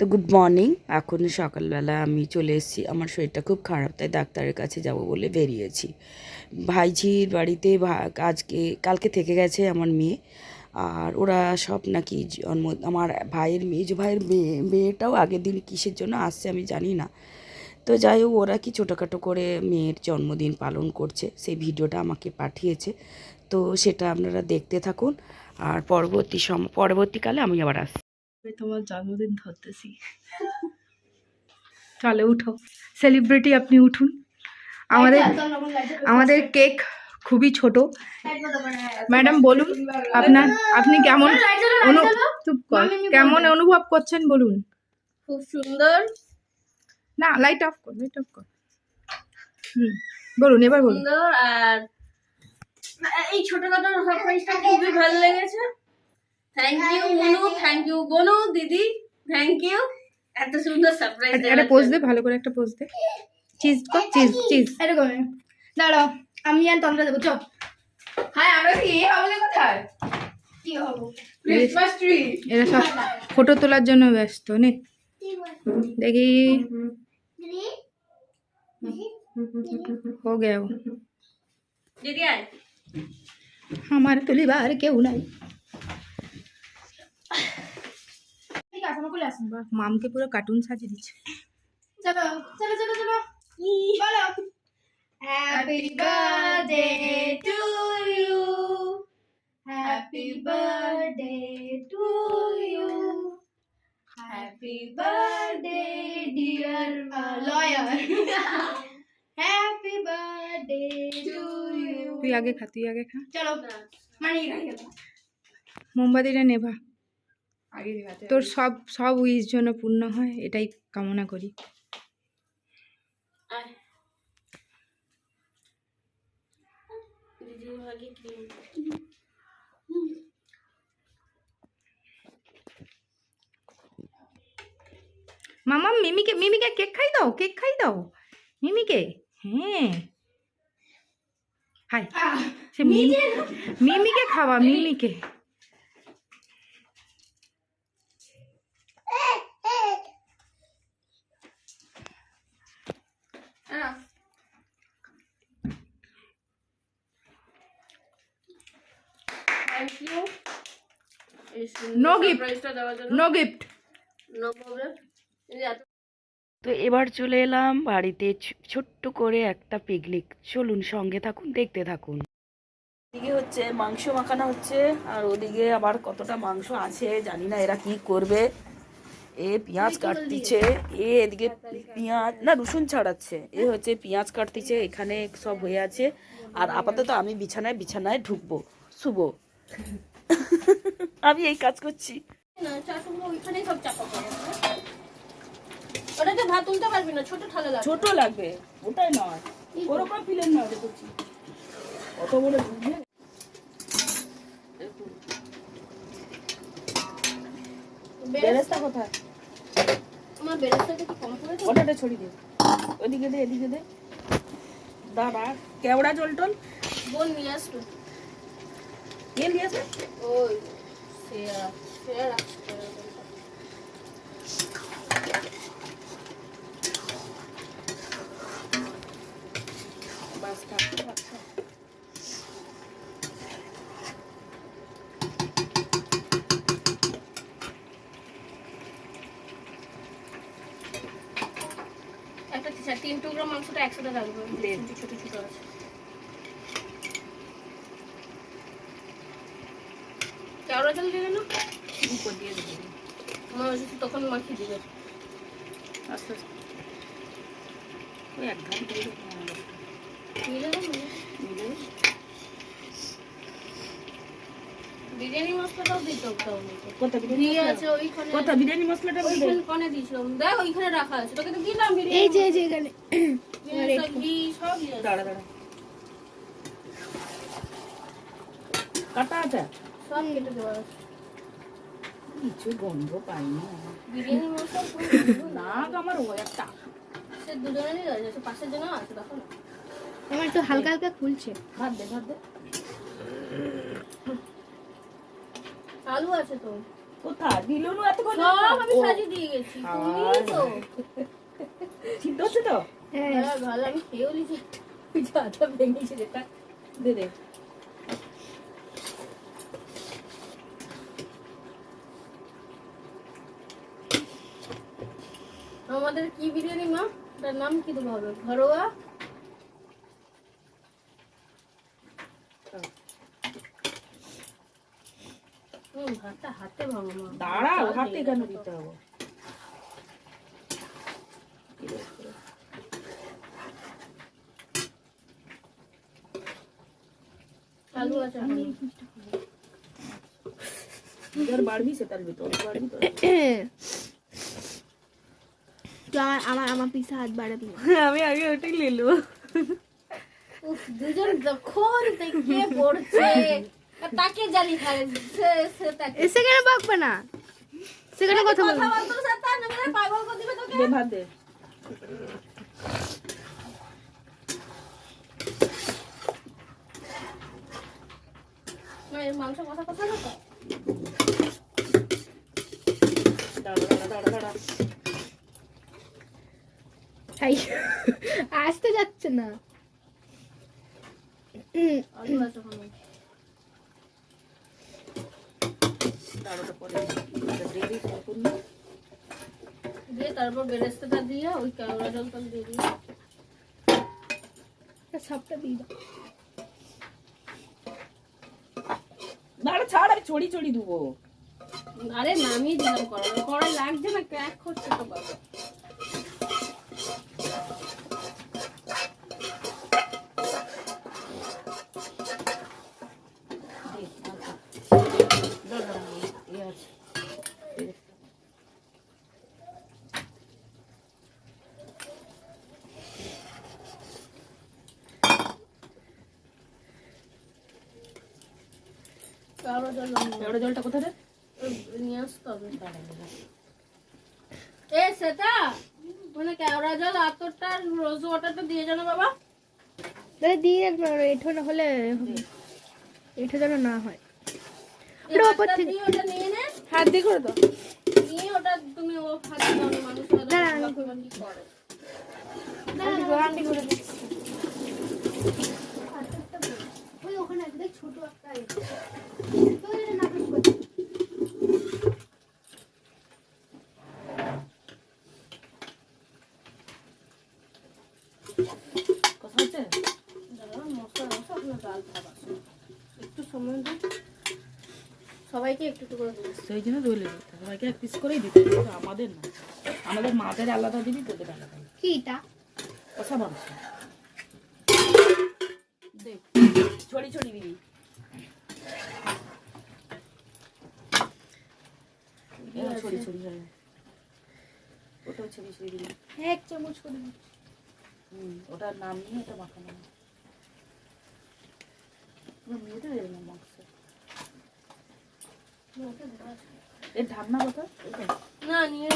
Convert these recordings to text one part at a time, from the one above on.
তো good morning এখন সকালবেলা আমি চলে এসেছি। আমার শরীরটা খুব খারাপ, তাই ডাক্তারের কাছে যাব বলে বেরিয়েছি। ভাইঝির বাড়িতে আজকে, কালকে থেকে গেছে আমার মেয়ে। আর ওরা সব নাকি জন্ম, আমার ভাইয়ের মেয়ে, যে ভাইয়ের মেয়ে, মেয়েটাও আগের দিন কিসের জন্য আসছে আমি জানি না। তো যাই হোক, ওরা কি ছোটোখাটো করে মেয়ের জন্মদিন পালন করছে, সেই ভিডিওটা আমাকে পাঠিয়েছে। তো সেটা আপনারা দেখতে থাকুন। আর পরবর্তী সম, পরবর্তীকালে আমি আবার আসছি আমি তোমার জন্মদিন ধরতেছি। চলে উঠো। সেলিব্রিটি আপনি উঠুন। আমাদের আমাদের কেক খুবই ছোট। ম্যাডাম বলুন আপনার আপনি কেমন চুপ কর। কেমন অনুভব করছেন বলুন? খুব সুন্দর। না লাইট অফ কর লাইট অফ কর। হুম বলুন এবার বলুন। সুন্দর আর এই ছোটখাটো খুবই ভালো লেগেছে। thank you Monu thank you Bonu দিদি থ্যাংক ইউ এত সুন্দর সারপ্রাইজ একটা- একটা পোজ দে ভালো করে একটা পোজ দে চিজ কর চিজ চিজ এরকম দাঁড়াও আমি আর তন্দ্রা দেবো চল হ্যাঁ আমরা কি আমাদের কোথায় কি হবো ক্রিসমাস ট্রি এরা সব ফটো তোলার জন্য ব্যস্ত নে দেখি हो गया वो দিদি আয় हमारे तुलिबार কেউ নাই মামকে পুরো কার্টুন সাজিয়ে দিচ্ছে। চলো চলো চলো চলো। বলো। Happy birthday to you happy birthday to you happy birthday dear lawyer happy birthday to you তুই আগে খা তুই আগে খা। চলো। মানে মোমবাতিটা নেভা তোর সব সব উইস জন্য পূর্ণ হয় এটাই কামনা করি। মামা মিমিকে মিমিকে কেক খাই দাও কেক খাই দাও। মিমিকে হ্যাঁ। হাই সে মিমি মিমিকে খাওয়া মিমিকে হ্যাঁ থ্যাংক ইউ দেওয়ার জন্য। নো গিফট নো প্রবলেম তো এবার চলে এলাম বাড়িতে ছোট্ট করে একটা পিকনিক চলুন সঙ্গে থাকুন দেখতে থাকুন। এদিকে হচ্ছে মাংস মাখানো হচ্ছে আর ওদিকে আবার কতটা মাংস আছে জানি না এরা কি করবে। এ পেঁয়াজ কাটতিছে এ এদিকে পেঁয়াজ না রসুন ছাড়াচ্ছে। এ হচ্ছে পেঁয়াজ কাটতিছে এখানে সব হয়ে আছে। আর আপাতত আমি বিছানায় বিছানায় ঢুকবো। শুভ আমি এই কাজ করছি। না চাটুগুলো ওইখানেই সব চাপা পড়ে ওটাতে ভাত তুলতে পারবি না ছোট থালা লাগবে। ছোট লাগবে ওটাই নয়। ওরকম ফিলেন নয় দেখছি কত বড় বুঝলে বেরেস্তা। কোথায়? আমার বেরেস্তাটা কি কম করে ওটাটা ছড়িয়ে দে। ওদিকে দে এদিকে দে। দাঁড়া কেওড়া জল টল? বোন নিয়ে আসতো কে নিয়েছে ওই। একটা তিন টুকরো মাংসটা একসাথে রাখব দে। ছোট ছোট আছে কেওড়া জল দেবে না? উপর দিয়ে দেবো আমার ওই তখন মাখিয়ে দিবে। আস্তে আস্তে। ওই এক দিয়ে বিরিয়ানি মশলাটাও দিতে। কোথা বিরিয়ানি মশলাটা ওইখানে দিয়েছিলাম দেখ ওইখানে রাখা আছে। তোকে তো দিলাম বিরিয়ানি এই যে এই যে এখানে। বিরিয়ানি সব। দাঁড়া দাঁড়া। কাটা আছে? সব কেটে দেওয়া আছে। কিছু গন্ধ পাইনি বিরিয়ানি মশলা না আমার ও একটা। সে দুজনেরই সে পাশের জন্য আছে দেখো না। আমার একটু হালকা হালকা খুলছে। ভাত দে ভাত দে। আলু আছে তো। কোথায়? দিলুনু এতক্ষণ সব আমি সাজিয়ে দিয়ে গেছি তুমি তো। সিদ্ধ হচ্ছে তো? হ্যাঁ ভালো আমি খেয়েও নিয়েছি যে আটা ভেঙেছে যেটা। দে দে। আমাদের কি বিরিয়ানি মা? তার নাম কি দেবো হবে ঘরোয়া ভাতটা হাতে ভাঙো মা। দাঁড়াও হাতে কেন দিতে হবে। চালু আছে এখনও। যার বাড়বি সে তার ভিতর বাড়বি তো আমার আমার আমার পিসা হাত বাড়াবি। আমি আগে ওটাই নিলো উফ, দুজন যখন থেকে পড়ছে তাকে জানি খায় সে সে তাকে। এ সেখানে বকবে না? সেখানে কথা নামে পাগল করে দিবে তোকে? দে দে। মাংস কথা কথা না তো দাঁড়া দাঁড়া দাঁড়া দাঁড়া হাই আসতে যাচ্ছে না উম, আলু আছে ওখানে দাঁড়া তো পরে দিয়ে দিই সম্পূর্ণ দিয়ে তারপর বেরেস্তাটা দিয়ে ওই কেওড়া জলটা দিয়ে দিয়ে সবটা দিয়ে দাও। দাঁড়া ছাড় আমি চড়ি চড়ি দেবো আরে নামিয়ে দিলাম কড়াই লাগছে না ক্র্যাক করছে তো বাবা। জল জলটা কোথায় রে নিয়ে আসতে হবে। দাঁড়া দাঁড়া এ সেটা মানে কেওড়া জল আতরটা রোজ ওয়াটারটা দিয়ে জানো বাবা। তাহলে দিয়ে এঠো না হলে এঠো যেন না হয়। ওটা ওপর থেকে- ওটা নিয়ে নে। হাত দিয়ে করে দাও। নিয়ে ওটা তুমি ও হাতে দাও মানুষ দাঁড়া, আমি কি করে আন্টি করে। দিচ্ছি ওই ওখানে আছে ছোট একটা। তো এটা নাটক করছে। দিন সবাইকে একটু একটু করে সেই জন্য দিতে সবাইকে এক পিস করেই দিতে আমাদের না। আমাদের মাদের আলাদা দিবি তোদের আলাদা কি এটা? কষা মাংস দে দিবি হ্যাঁ, ছড়ি ছড়ি হ্যাঁ। ওটাও ছড়ি ছড়ি দিবি এক চামচ করে হুম ওটার নাম নিয়ে ওটা মাখানো হবে। পুরো মেয়েটা মাংস এর ঢাকনা কথা না নিয়ে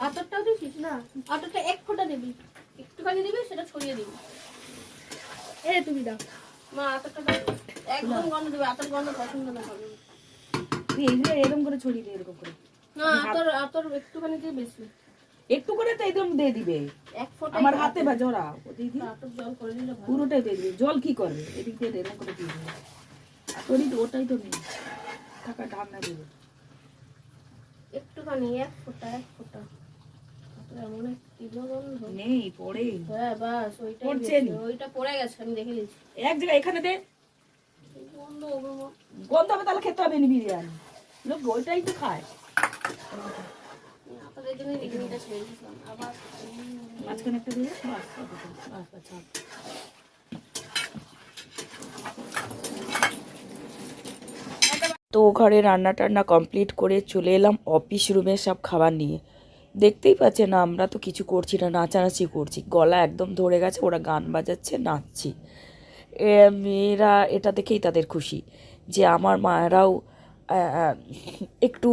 আতরটাও দিয়েছিস? না আতরটা এক ফোঁটা দিবি। একটুখানি দিবি সেটা ছড়িয়ে দিবি। এ তুমি দাও। মা আতরটা দাও। একদম গন্ধ দিবি আতর গন্ধ পছন্দ না করে এইগুলো এরকম করে ছড়িয়ে দে এরকম করে। না আতর আতর একটুখানি দিয়ে বেশি। একটু করে তো একদম দিয়ে দিবে। এক ফোঁটা আমার হাতে বা জোড়া ও আতর জল করে দিলে পুরোটাই দিয়ে দিবি জল কি করবে? এদিক দিয়ে এরকম করে দিয়ে দিবি তো ওটাই তো নেই থাকা ঢাকনা দিবে একটুখানি এক ফোঁটা এক ফোঁটা। এমন এক গন্ধ নেই পড়ে হ্যাঁ বাস ওইটাই পড়ছে ওইটা পড়ে গেছে আমি দেখে নিয়েছি এক জায়গায় এখানে দে। গন্ধ গন্ধ হবে তাহলে খেতে হবে লোক ওইটাই তো খায়। আপনাদের জন্য বিরিয়ানিটা ছেড়ে দিয়েছিলাম। আবার মাঝখানে একটা দিয়ে বাস বাস বাস। তো ঘরে রান্না টান্না কমপ্লিট করে চলে এলাম অফিস রুমে সব খাবার নিয়ে। দেখতেই পাচ্ছেন আমরা তো কিছু করছি না নাচানাচি করছি। গলা একদম ধরে গেছে ওরা গান বাজাচ্ছে নাচছি। এ, মেয়েরা এটা দেখেই তাদের খুশি যে আমার মায়েরাও একটু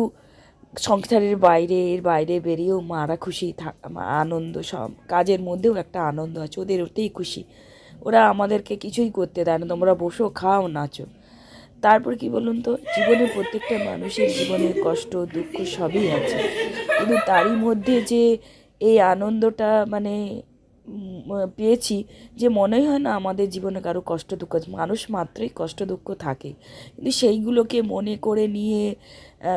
সংসারের বাইরে এর বাইরে বেরিয়েও মারা খুশি থাক আনন্দ সব কাজের মধ্যেও একটা আনন্দ আছে ওদের ওতেই খুশি। ওরা আমাদেরকে কিছুই করতে দেয় না তোমরা বসো খাও নাচো। তারপর কি বলুন তো, জীবনে প্রত্যেকটা মানুষের জীবনে কষ্ট, দুঃখ সবই আছে। কিন্তু তারই মধ্যে যে এই আনন্দটা মানে পেয়েছি, যে মনেই হয় না আমাদের জীবনে কারও কষ্ট, দুঃখ আছে। মানুষ মাত্রই কষ্ট, দুঃখ থাকে। কিন্তু সেইগুলোকে মনে করে নিয়ে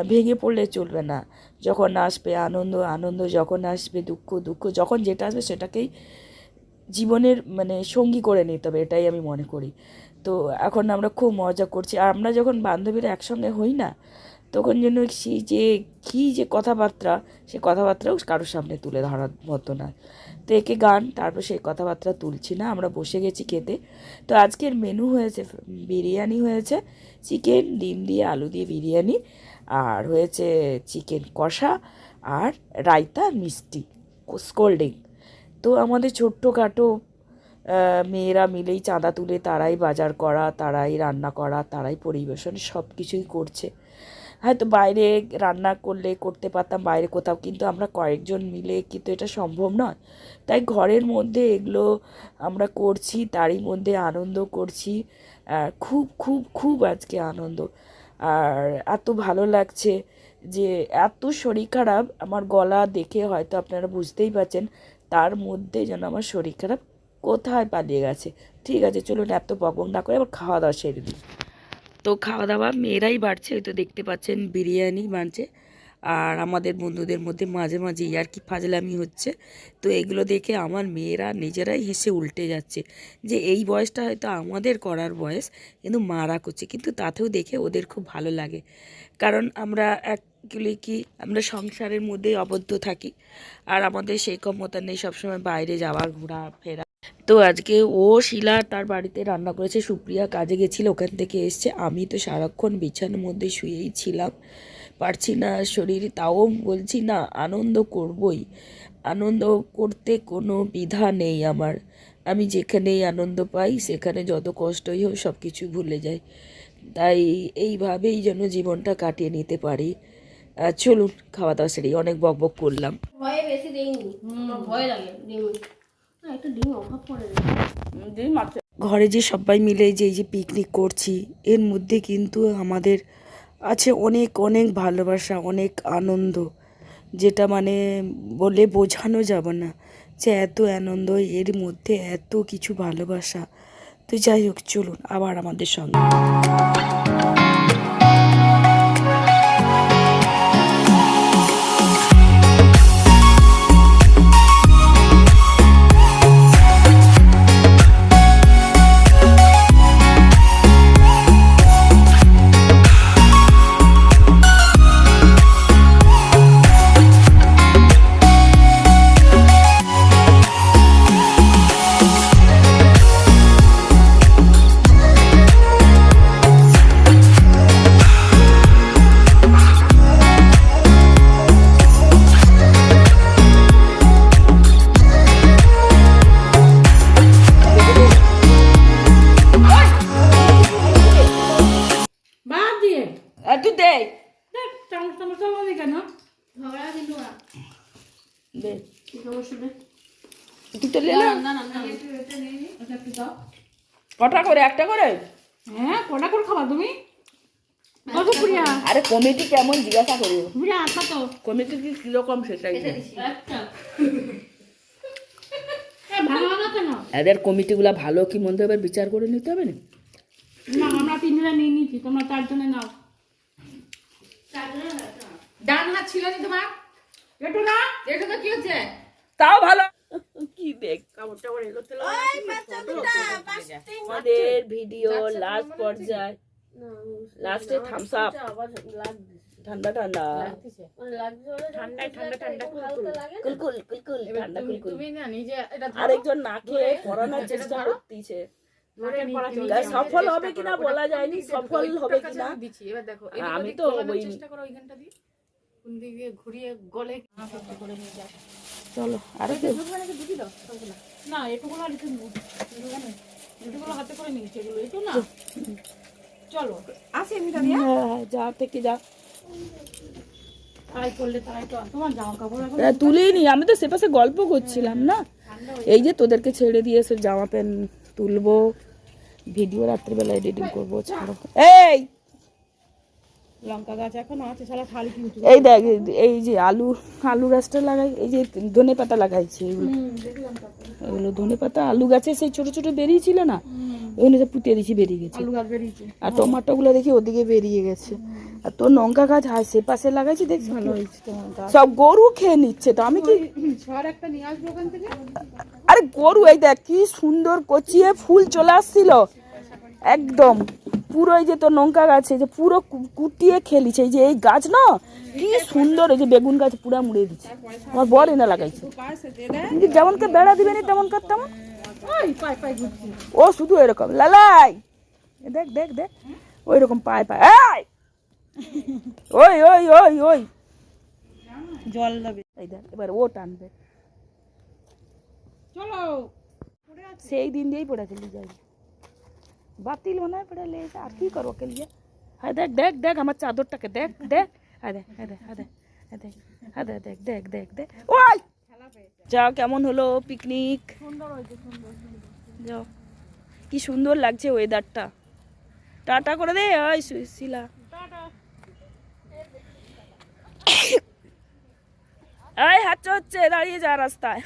ভেঙে পড়লে চলবে না। যখন আসবে আনন্দ আনন্দ যখন আসবে, দুঃখ দুঃখ যখন যেটা আসবে সেটাকেই জীবনের মানে সঙ্গী করে নিতে হবে, এটাই আমি মনে করি। তো এখন আমরা খুব মজা করছি। আর আমরা যখন বান্ধবীরা একসঙ্গে হই না, তখন যেন সেই যে কী যে কথাবার্তা, সে কথাবার্তাও কারোর সামনে তুলে ধরার মতো না। তো একে গান, তারপর সেই কথাবার্তা তুলছি না, আমরা বসে গেছি খেতে। তো আজকের মেনু হয়েছে, বিরিয়ানি হয়েছে চিকেন ডিম দিয়ে আলু দিয়ে বিরিয়ানি, আর হয়েছে চিকেন কষা, আর রায়তা মিষ্টি কোল্ড ড্রিঙ্ক তো আমাদের ছোট্টখাটো মেয়েরা মিলেই চাঁদা তুলে তারাই বাজার করা, তারাই রান্না করা, তারাই পরিবেশন সব কিছুই করছে। হয়তো বাইরে রান্না করলে করতে পারতাম, বাইরে কোথাও, কিন্তু আমরা কয়েকজন মিলে, কিন্তু এটা সম্ভব নয়। তাই ঘরের মধ্যে এগুলো আমরা করছি, তারই মধ্যে আনন্দ করছি খুব খুব খুব আজকে আনন্দ। আর এত ভালো লাগছে যে এত শরীর খারাপ, আমার গলা দেখে হয়তো আপনারা বুঝতেই পারছেন তার মধ্যে যেন আমার শরীর খারাপ কোথায় পালিয়ে গেছে। ঠিক আছে, চলুন এত বকবক না করে আবার খাওয়া দাওয়া সেরে দিই তো খাওয়া দাওয়া মেয়েরাই বাড়ছে তো দেখতে পাচ্ছেন বিরিয়ানি বাড়ছে আর আমাদের বন্ধুদের মধ্যে মাঝে মাঝে আর কি ফাজলামি হচ্ছে। তো এগুলো দেখে আমার মেয়েরা নিজেরাই হেসে উল্টে যাচ্ছে যে এই বয়সটা হয়তো আমাদের করার বয়স, কিন্তু মারা করছে। কিন্তু তাতেও দেখে ওদের খুব ভালো লাগে। কারণ আমরা অ্যাকচুয়ালি কি আমরা সংসারের মধ্যেই আবদ্ধ থাকি। আর আমাদের সেই ক্ষমতা নেই সবসময় বাইরে যাওয়া ঘোরা ফেরা তো আজকে ও শিলা তার বাড়িতে রান্না করেছে, সুপ্রিয়া কাজে গেছিল, ওখান থেকে এসছে। আমি তো সারাক্ষণ বিছানার মধ্যে শুয়েই ছিলাম। পারছি না শরীর, তাও বলছি, না, আনন্দ করবই। আনন্দ করতে কোনো বিধা নেই আমার। আমি যেখানেই আনন্দ পাই, সেখানে যত কষ্টই হোক সব কিছু ভুলে যাই। তাই এইভাবেই যেন জীবনটা কাটিয়ে নিতে পারি। চলুন খাওয়া দাওয়া সেরেই অনেক বক বক করলাম। ভয়ে বেশি দেইনি ভয় লাগে একটু ডিম অভাব পড়ে যায় ঘরে যে সবাই মিলে যে এই যে পিকনিক করছি এর মধ্যে কিন্তু আমাদের আছে অনেক অনেক ভালোবাসা অনেক আনন্দ যেটা মানে বলে বোঝানো যাবে না যে এত আনন্দ এর মধ্যে এত কিছু ভালোবাসা। তো যাই হোক চলুন আবার আমাদের সঙ্গে। চামচ কেন? ঝগড়া কিন্তু না দে। সমস্যা নেই তুই তো লে না না না। না আচ্ছা কটা করে? একটা করে? হ্যাঁ কটা করে খাবা তুমি? প্রিয়া। আরে কমিটি কেমন জিজ্ঞাসা করি আচ্ছা তো। কমিটি কি কীরকম সেটাই হ্যাঁ এদের কমিটিগুলো ভালো কি মন্দ এবার বিচার করে নিতে হবে না? না আমরা তিনজনে নিয়ে নিচ্ছি তোমরা চারজনে নাও। ডান হাত ছিল নি তোমার? একটু না? এটা তো কি হচ্ছে? তাও ভালো। কি দেখ আমাদের ভিডিও লাস্ট পর্যায়ে। লাস্টে থামস আপ ঠান্ডা ঠান্ডা। ঠান্ডায় ঠান্ডা ঠান্ডা কুলকুল। কুলকুল ঠান্ডা কুলকুল। আরেকজন না খেয়ে পড়ানোর চেষ্টা করতেছে। সফল হবে কিনা বলা যায়নি সফল হবে কিনা? আমি তো ওই ঘুরিয়ে গলে করে নিয়ে চলো আরও দেব না। এটুকুলো আর এটুকুলো হাতে করে নিয়েছি এগুলো একটু না। চলো। আসি আমি হ্যাঁ, যা থেকে যা। তাই তো তোমার জামা কাপড় এখন এ, তুলেই নি আমি তো সেপাশে গল্প করছিলাম না। এই যে তোদেরকে ছেড়ে দিয়ে এসে জামা প্যান্ট তুলবো। ভিডিও রাত্রিবেলা এডিটিং করব ছাড়ো। এই! লঙ্কা গাছ এখন আছে সারা খালি কিন্তু এই দেখ এই যে আলু আলু গাছটা লাগাই এই যে ধনে পাতা লাগাইছে এগুলো। এগুলো ধনে পাতা আলু গাছে সেই ছোট ছোট বেরিয়েছিল না? ওগুলো সব পুঁতে দিয়েছি বেরিয়ে গেছে। আলু গাছ বেরিয়েছে। আর টমাটো গুলো দেখি ওদিকে বেরিয়ে গেছে। আর তোর লঙ্কা গাছ আশে পাশে লাগাইছি দেখছি ভালো হয়েছে সব গরু খেয়ে নিচ্ছে তো আমি কি ছড় একটা নিয়ে আসব ওখান থেকে? আরে গরু এই দেখ কি সুন্দর কচিয়ে ফুল চলে আসছিল। একদম। পুরো এই যে তোর লঙ্কা গাছে যে পুরো কুটিয়ে খেলিছে এই যে এই গাছ না কি সুন্দর এই যে বেগুন গাছ পুরা মুড়ে দিচ্ছে। আমার বর এনে লাগাইছে। যেমনকে বেড়া দিবে না তেমন কার তেমন। ও শুধু এরকম। লালাই! দেখ দেখ দেখ। ওই রকম পায়। পায়! ওই ওই ওই ওই। জল দেবে। এই দেখ এবার ও টানবে। চলো। সেই দিন দিয়েই পড়েছিলি যাই বাতিল হয় পড়ে লেগেছে আর কি করব কে লিয়ে হ্যাঁ দেখ দেখ দেখ আমার চাদরটাকে দেখ দেখ হ্যাঁ দেখ হ্যাঁ দেখ হ্যাঁ দেখ হ্যাঁ দেখ হ্যাঁ দেখ দেখ দেখ দেখ দেখ ওই যাও কেমন হলো পিকনিক যাও কি সুন্দর লাগছে ওয়েদারটা টাটা করে দে ওই শিলা। এই হাঁচ হচ্ছে দাঁড়িয়ে যা রাস্তায়।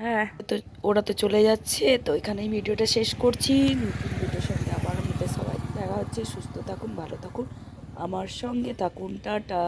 হ্যাঁ। তো ওরা তো চলে যাচ্ছে, তো এখানেই ভিডিওটা শেষ করছি। নতুন ভিডিওর সঙ্গে আবার আমাদের সবাই দেখা হচ্ছে। সুস্থ থাকুন, ভালো থাকুন। আমার সঙ্গে থাকুন, টাটা।